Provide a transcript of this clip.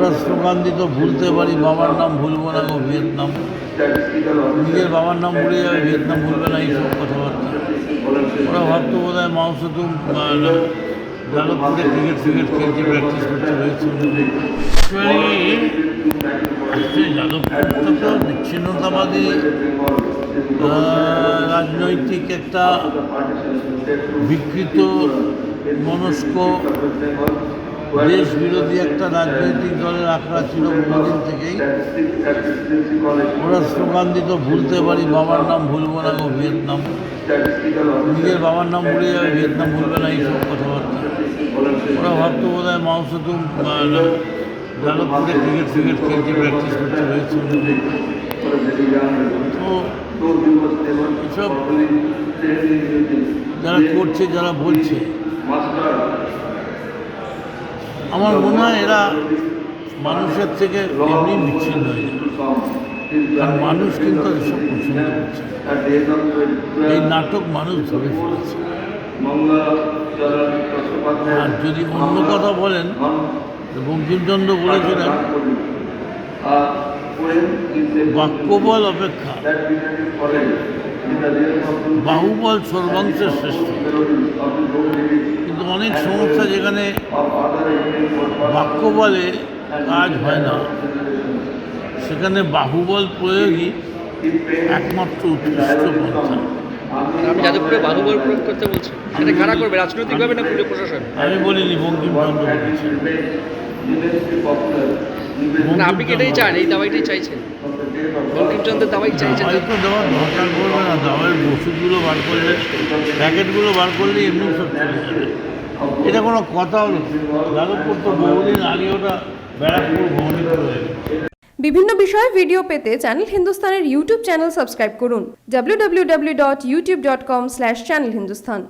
ওরা স্লোগান দিত, ভুলতে পারি, বাবার নাম ভুলবো না গো, ভিয়েতনাম। নিজের বাবার নাম ভুলে যাবে, ভিয়েতনাম ভুলবে না এইসব কথাবার্তা। ওরা ভাবতো বোধ হয় মাংস তো যাদবপুরে ক্রিকেট ফ্রিকেট খেলছে প্র্যাকটিস করতে হয়েছে বিচ্ছিন্নতাবাদী রাজনৈতিক একটা বিকৃত, মনস্ক দেশ বিরোধী একটা রাজনৈতিক দলের আখড়া ছিল বহুদিন থেকেই। ওরা স্লোগান দিত ভুলতে পারি, বাবার নাম ভুলবো না গো, ভিয়েতনাম। নিজের বাবার নাম ভুলে যাবে, ভিয়েতনাম ভুলবে না এইসব কথাবার্তা। ওরা ভাবতো বোধ হয় মাংস তো যাদবপুরে ক্রিকেট ফ্রিকেট খেলছে প্র্যাকটিস করতে হয়েছে। তো এসব যারা করছে, যারা বলছে আমার মনে হয় এরা মানুষের থেকে এমনি বিচ্ছিন্ন হয়ে যাবে মানুষ কিন্তু এসব পছন্দ করছে এই নাটক মানুষ ধরে ফেলেছে। আর যদি অন্য কথা বলেন বঙ্কিমচন্দ্র বলেছিলেন বাক্যবল অপেক্ষা, বাহুবল সর্বাংশের শ্রেষ্ঠ। অনেক সমস্যা যেখানে বাক্যবলে কাজ হয় না। সেখানে বাহুবল প্রয়োগই একমাত্র উৎকৃষ্ট পন্থা। আপনি যাদবপুরে বাহুবল প্রয়োগ করতে বলছেন কারা করবে রাজনৈতিকভাবে না প্রশাসন? আমি বলিনি বঙ্কিমচন্দ্র না আপনি কি এটাই চান? এই দাবাইটাই চাইছেন? বঙ্কিমচন্দ্রের দাবাই চাইছেন তো দেওয়ার দরকার পড়বে না। দাওয়ার ওষুধগুলো বার করলে প্যাকেটগুলো বার করলে এমনি সব চলে যাবে। এটা কোনো কথা হলো? যাদবপুর তো বহুদিন আগে ওটা ব্যারাকপুর হয়ে বিভিন্ন বিষয়ে ভিডিও পেতে চ্যানেল হিন্দুস্তানের ইউটিউব চ্যানেল সাবস্ক্রাইব করুন। www.youtube.com/channelhindustan